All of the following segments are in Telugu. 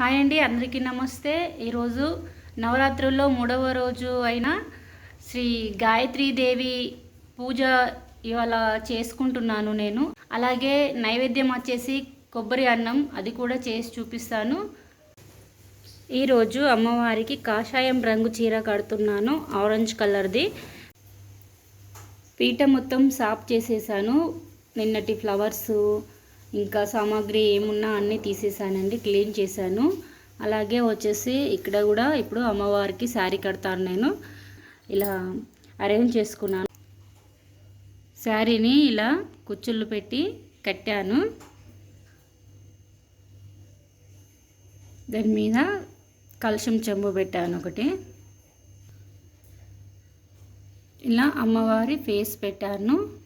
హాయ్ అండి అందరికీ నమస్తే. ఈరోజు నవరాత్రుల్లో మూడవ రోజు అయిన శ్రీ గాయత్రీదేవి పూజ ఇవాళ చేసుకుంటున్నాను నేను. అలాగే నైవేద్యం వచ్చేసి కొబ్బరి అన్నం అది కూడా చేసి చూపిస్తాను. ఈరోజు అమ్మవారికి కాషాయం రంగు చీర కడుతున్నాను ఆరెంజ్ కలర్ది. పీట మొత్తం సాఫ్ చేసేసాను. నిన్నటి ఫ్లవర్స్ ఇంకా సామాగ్రి ఏమున్నా అన్నీ తీసేసానండి క్లీన్ చేశాను. అలాగే వచ్చేసి ఇక్కడ కూడా ఇప్పుడు అమ్మవారికి శారీ కడతాను నేను. ఇలా అరేంజ్ చేసుకున్నాను. శారీని ఇలా కుచ్చుళ్ళు పెట్టి కట్టాను. దాని మీద కలుషం చెంబు పెట్టాను ఒకటి. ఇలా అమ్మవారి ఫేస్ పెట్టాను.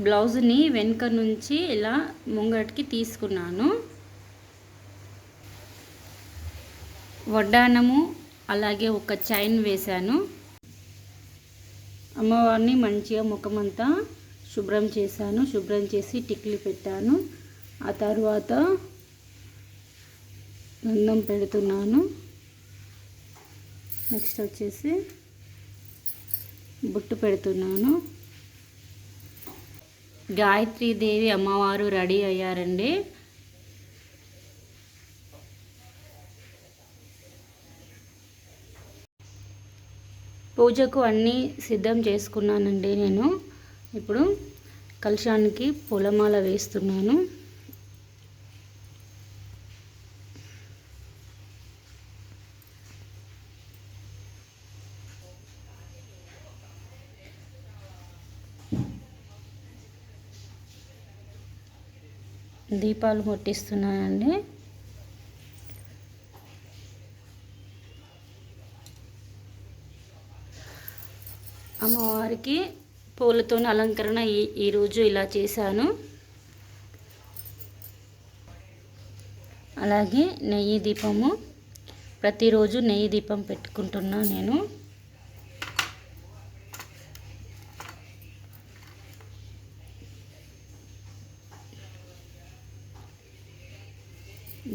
బ్లౌజ్ని వెనుక నుంచి ఇలా ముంగటికి తీసుకున్నాను. వడ్డానము అలాగే ఒక చైన్ వేశాను. అమ్మవారిని మంచిగా ముఖమంతా శుభ్రం చేశాను శుభ్రం చేసి టిక్లు పెట్టాను. ఆ తర్వాత గంధం పెడుతున్నాను. నెక్స్ట్ వచ్చేసి బొట్టు పెడుతున్నాను. గాయత్రీదేవి అమ్మవారు రెడీ అయ్యారండి. పూజకు అన్నీ సిద్ధం చేసుకున్నానండి నేను. ఇప్పుడు కలశానికి పూలమాల వేస్తున్నాను. దీపాలు ముట్టిస్తున్నానండి అమ్మవారికి పూలతో అలంకరణ ఈ ఈరోజు ఇలా చేశాను. అలాగే నెయ్యి దీపము. ప్రతిరోజు నెయ్యి దీపం పెట్టుకుంటున్నా నేను.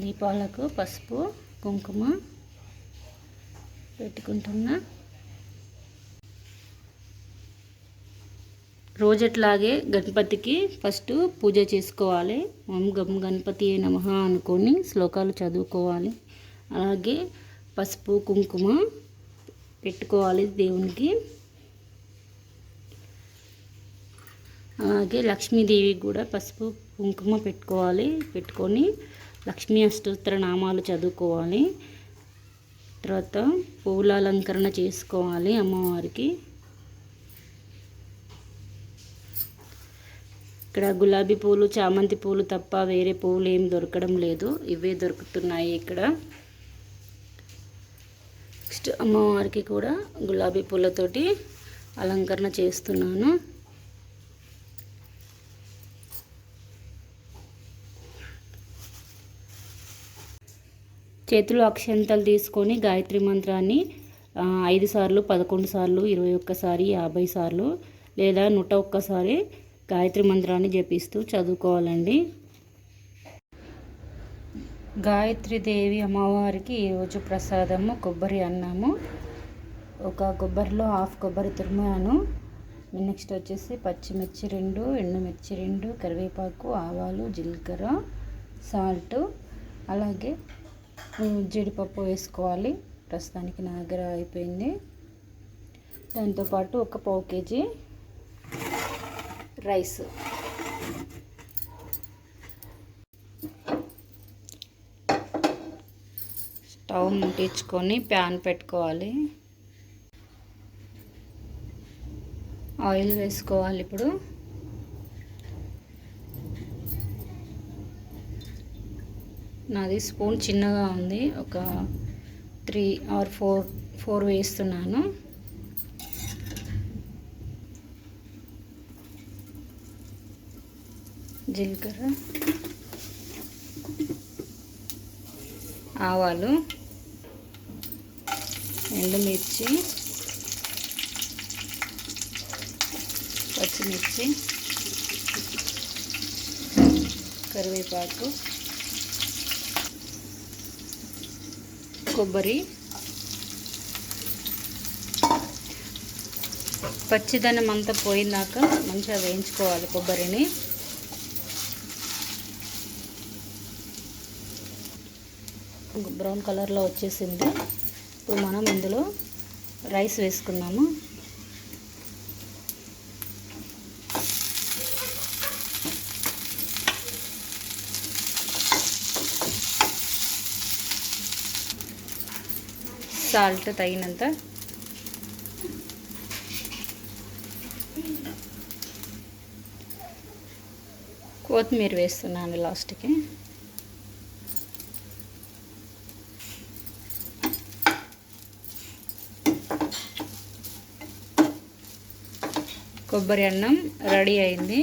దీపాలకు పసుపు కుంకుమ పెట్టుకుంటున్నా. రోజట్లాగే గణపతికి ఫస్ట్ పూజ చేసుకోవాలి. ఓం గం గణపతి నమ అనుకొని శ్లోకాలు చదువుకోవాలి. అలాగే పసుపు కుంకుమ పెట్టుకోవాలి దేవునికి. అలాగే లక్ష్మీదేవికి కూడా పసుపు కుంకుమ పెట్టుకోవాలి. పెట్టుకొని లక్ష్మీ అష్టోత్తర నామాలు చదువుకోవాలి. తర్వాత పూల అలంకరణ చేసుకోవాలి అమ్మవారికి. ఇక్కడ గులాబీ పూలు చామంతి పూలు తప్ప వేరే పూలు ఏం దొరకడం లేదు. ఇవే దొరుకుతున్నాయి ఇక్కడ. నెక్స్ట్ అమ్మవారికి కూడా గులాబీ పూలతోటి అలంకరణ చేస్తున్నాను. చేతిలో అక్షంతలు తీసుకొని గాయత్రి మంత్రాన్ని ఐదు సార్లు పదకొండు సార్లు ఇరవై ఒక్కసారి యాభై సార్లు లేదా నూట ఒక్కసారి గాయత్రి మంత్రాన్ని జపిస్తూ చదువుకోవాలండి. గాయత్రీదేవి అమ్మవారికి ఈరోజు ప్రసాదము కొబ్బరి అన్నము. ఒక కొబ్బరిలో హాఫ్ కొబ్బరి తురుమాను. నెక్స్ట్ వచ్చేసి పచ్చిమిర్చి రెండు ఎండుమిర్చి రెండు కరివేపాకు ఆవాలు జీలకర్ర సాల్ట్ అలాగే జీడిపప్పు వేసుకోవాలి. ప్రస్తుతానికి నా దగ్గర అయిపోయింది. దాంతోపాటు ఒక పావు కేజీ రైస్. స్టవ్ ముట్టించుకొని ప్యాన్ పెట్టుకోవాలి. ఆయిల్ వేసుకోవాలి ఇప్పుడు. నాది స్పూన్ చిన్నగా ఉంది. ఒక త్రీ ఆర్ ఫోర్ ఫోర్ వేస్తున్నాను. జీలకర్ర ఆవాలు ఎండుమిర్చి పచ్చిమిర్చి కరివేపాకు కొబ్బరి పచ్చిదనం అంతా పోయినాక మంచిగా వేయించుకోవాలి కొబ్బరిని. బ్రౌన్ కలర్లో వచ్చేసింది. ఇప్పుడు మనం ఇందులో రైస్ వేసుకున్నాము. సాల్ట్ తగినంత. కొత్తిమీర వేస్తున్నాను లాస్ట్కి. కొబ్బరి అన్నం రెడీ అయింది.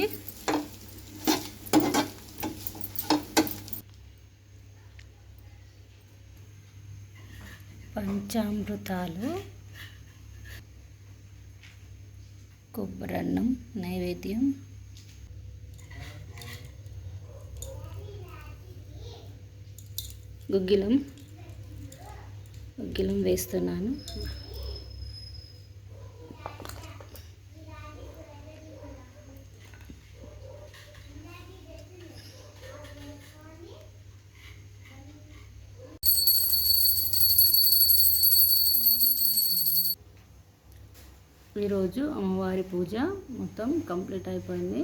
పంచామృతాలు. కొబ్బరన్నం నైవేద్యం. గుగ్గిలం. గుగ్గిలం వేస్తున్నాను. ఈరోజు అమ్మవారి పూజ మొత్తం కంప్లీట్ అయిపోయింది.